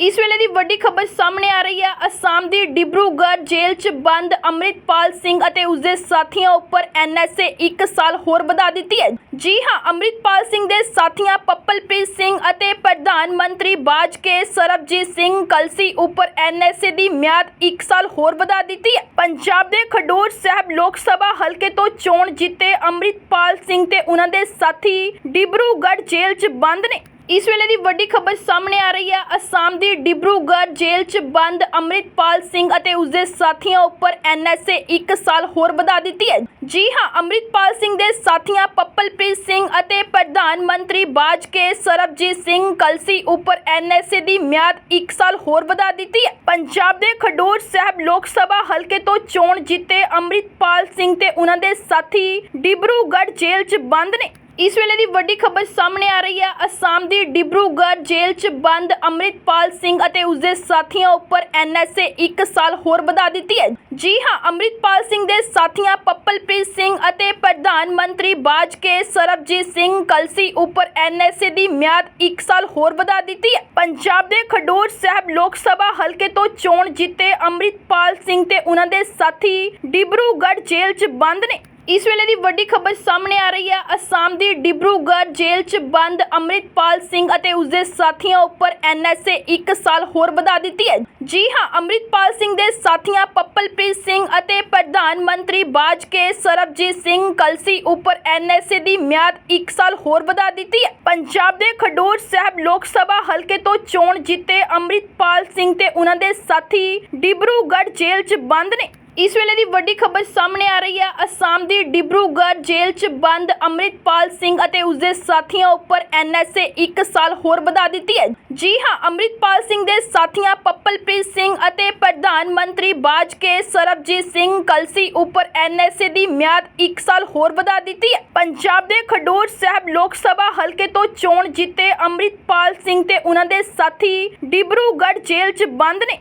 ਇਸ ਵੇਲੇ ਦੀ ਵੱਡੀ ਖਬਰ ਸਾਹਮਣੇ ਆ ਰਹੀ ਹੈ। ਅਸਾਮ ਦੀ ਡਿਬਰੂਗੜ੍ਹ ਜੇਲ੍ਹ 'ਚ ਬੰਦ ਅੰਮ੍ਰਿਤਪਾਲ ਸਿੰਘ ਅਤੇ ਉਸਦੇ ਸਾਥੀਆਂ ਉੱਪਰ ਐਨਐਸਏ 1 ਸਾਲ ਹੋਰ ਵਧਾ ਦਿੱਤੀ ਹੈ। ਜੀ ਹਾਂ, ਅੰਮ੍ਰਿਤਪਾਲ ਸਿੰਘ ਦੇ ਸਾਥੀਆਂ ਪੱਪਲਪ੍ਰੀਤ ਸਿੰਘ ਅਤੇ ਪ੍ਰਧਾਨ ਮੰਤਰੀ ਬਾਜ ਕੇ ਸਰਬਜੀਤ ਸਿੰਘ ਕਲਸੀ ਉੱਪਰ ਐਨਐਸਏ ਦੀ ਮਿਆਦ 1 ਸਾਲ ਹੋਰ ਵਧਾ ਦਿੱਤੀ ਹੈ। ਪੰਜਾਬ ਦੇ ਖਡੂਰ ਸਾਹਿਬ ਲੋਕ ਸਭਾ ਹਲਕੇ ਤੋਂ ਚੋਣ ਜਿੱਤੇ ਅੰਮ੍ਰਿਤਪਾਲ ਸਿੰਘ ਤੇ ਉਹਨਾਂ ਦੇ ਸਾਥੀ ਡਿਬਰੂਗੜ੍ਹ ਜੇਲ੍ਹ 'ਚ ਬੰਦ ਨੇ। ਇਸ ਵੇਲੇ ਦੀ ਵੱਡੀ ਖਬਰ ਸਾਹਮਣੇ ਆ ਰਹੀ ਹੈ। ਅਸਾਮ ਦੀ ਡਿਬਰੂਗੜ੍ਹ ਜੇਲ੍ਹ 'ਚ ਬੰਦ ਅੰਮ੍ਰਿਤਪਾਲ ਸਿੰਘ ਅਤੇ ਉਸਦੇ ਸਾਥੀਆਂ ਉੱਪਰ ਐਨਐਸਏ 1 ਸਾਲ ਹੋਰ ਵਧਾ ਦਿੱਤੀ ਹੈ। ਜੀ ਹਾਂ, ਅੰਮ੍ਰਿਤਪਾਲ ਸਿੰਘ ਦੇ ਸਾਥੀਆਂ ਪੱਪਲਪ੍ਰੀਤ ਸਿੰਘ ਅਤੇ ਪ੍ਰਧਾਨ ਮੰਤਰੀ ਬਾਜ ਕੇ ਸਰਬਜੀਤ ਸਿੰਘ ਕਲਸੀ ਉੱਪਰ ਐਨਐਸਏ ਦੀ ਮਿਆਦ 1 ਸਾਲ ਹੋਰ ਵਧਾ ਦਿੱਤੀ ਹੈ। ਪੰਜਾਬ ਦੇ ਖਡੂਰ ਸਾਹਿਬ ਲੋਕ ਸਭਾ ਹਲਕੇ ਤੋਂ ਚੋਣ ਜਿੱਤੇ ਅੰਮ੍ਰਿਤਪਾਲ ਸਿੰਘ ਤੇ ਉਹਨਾਂ ਦੇ ਸਾਥੀ ਡਿਬਰੂਗੜ੍ਹ ਜੇਲ੍ਹ 'ਚ ਬੰਦ ਨੇ। ਇਸ ਵੇਲੇ ਦੀ ਵੱਡੀ ਖਬਰ ਸਾਹਮਣੇ ਆ ਰਹੀ ਹੈ। ਅਸਾਮ ਦੀ ਡਿਬਰੂਗੜ੍ਹ ਜੇਲ੍ਹ 'ਚ ਬੰਦ ਅੰਮ੍ਰਿਤਪਾਲ ਸਿੰਘ ਅਤੇ ਉਸਦੇ ਸਾਥੀਆਂ ਉੱਪਰ ਐਨਐਸਏ 1 ਸਾਲ ਹੋਰ ਵਧਾ ਦਿੱਤੀ ਹੈ। ਜੀ ਹਾਂ, ਅੰਮ੍ਰਿਤਪਾਲ ਸਿੰਘ ਦੇ ਸਾਥੀਆਂ ਪੱਪਲਪ੍ਰੀਤ ਸਿੰਘ ਅਤੇ ਪ੍ਰਧਾਨ ਮੰਤਰੀ ਬਾਜ ਕੇ ਸਰਬਜੀਤ ਸਿੰਘ ਕਲਸੀ ਉੱਪਰ ਐਨਐਸਏ ਦੀ ਮਿਆਦ 1 ਸਾਲ ਹੋਰ ਵਧਾ ਦਿੱਤੀ ਹੈ। ਪੰਜਾਬ ਦੇ ਖਡੂਰ ਸਾਹਿਬ ਲੋਕ ਸਭਾ ਹਲਕੇ ਤੋਂ ਚੋਣ ਜਿੱਤੇ ਅੰਮ੍ਰਿਤਪਾਲ ਸਿੰਘ ਤੇ ਉਹਨਾਂ ਦੇ ਸਾਥੀ ਡਿਬਰੂਗੜ੍ਹ ਜੇਲ੍ਹ 'ਚ ਬੰਦ ਨੇ। ਇਸ ਵੇਲੇ ਦੀ ਵੱਡੀ ਖਬਰ ਸਾਹਮਣੇ ਆ ਰਹੀ ਹੈ। ਅਸਾਮ ਦੀ ਡਿਬਰੂਗੜ੍ਹ ਜੇਲ੍ਹ 'ਚ ਬੰਦ ਅੰਮ੍ਰਿਤਪਾਲ ਸਿੰਘ ਅਤੇ ਉਸਦੇ ਸਾਥੀਆਂ ਉੱਪਰ ਐਨਐਸਏ 1 ਸਾਲ ਹੋਰ ਵਧਾ ਦਿੱਤੀ ਹੈ। ਜੀ ਹਾਂ, ਅੰਮ੍ਰਿਤਪਾਲ ਸਿੰਘ ਦੇ ਸਾਥੀਆਂ ਪੱਪਲਪ੍ਰੀਤ ਸਿੰਘ ਅਤੇ ਪ੍ਰਧਾਨ ਮੰਤਰੀ ਬਾਜ ਕੇ ਸਰਬਜੀਤ ਸਿੰਘ ਕਲਸੀ ਉੱਪਰ ਐਨਐਸਏ ਦੀ ਮਿਆਦ 1 ਸਾਲ ਹੋਰ ਵਧਾ ਦਿੱਤੀ ਹੈ। ਪੰਜਾਬ ਦੇ ਖਡੂਰ ਸਾਹਿਬ ਲੋਕ ਸਭਾ ਹਲਕੇ ਤੋਂ ਚੋਣ ਜਿੱਤੇ ਅੰਮ੍ਰਿਤਪਾਲ ਸਿੰਘ ਤੇ ਉਹਨਾਂ ਦੇ ਸਾਥੀ ਡਿਬਰੂਗੜ੍ਹ ਜੇਲ੍ਹ 'ਚ ਬੰਦ ਨੇ। ਇਸ ਵੇਲੇ ਦੀ ਵੱਡੀ ਖਬਰ ਸਾਹਮਣੇ ਆ ਰਹੀ ਹੈ। ਅਸਾਮ ਦੀ ਡਿਬਰੂਗੜ੍ਹ ਜੇਲ੍ਹ 'ਚ ਬੰਦ ਅੰਮ੍ਰਿਤਪਾਲ ਸਿੰਘ ਅਤੇ ਉਸਦੇ ਸਾਥੀਆਂ ਉੱਪਰ ਐਨਐਸਏ 1 ਸਾਲ ਹੋਰ ਵਧਾ ਦਿੱਤੀ ਹੈ। ਜੀ ਹਾਂ, ਅੰਮ੍ਰਿਤਪਾਲ ਸਿੰਘ ਦੇ ਸਾਥੀਆਂ ਪੱਪਲਪ੍ਰੀਤ ਸਿੰਘ ਅਤੇ ਪ੍ਰਧਾਨ ਮੰਤਰੀ ਬਾਜ ਕੇ ਸਰਬਜੀਤ ਸਿੰਘ ਕਲਸੀ ਉੱਪਰ ਐਨਐਸਏ ਦੀ ਮਿਆਦ 1 ਸਾਲ ਹੋਰ ਵਧਾ ਦਿੱਤੀ ਹੈ। ਪੰਜਾਬ ਦੇ ਖਡੂਰ ਸਾਹਿਬ ਲੋਕ ਸਭਾ ਹਲਕੇ ਤੋਂ ਚੋਣ ਜਿੱਤੇ ਅੰਮ੍ਰਿਤਪਾਲ ਸਿੰਘ ਤੇ ਉਹਨਾਂ ਦੇ ਸਾਥੀ ਡਿਬਰੂਗੜ੍ਹ ਜੇਲ੍ਹ 'ਚ ਬੰਦ ਨੇ।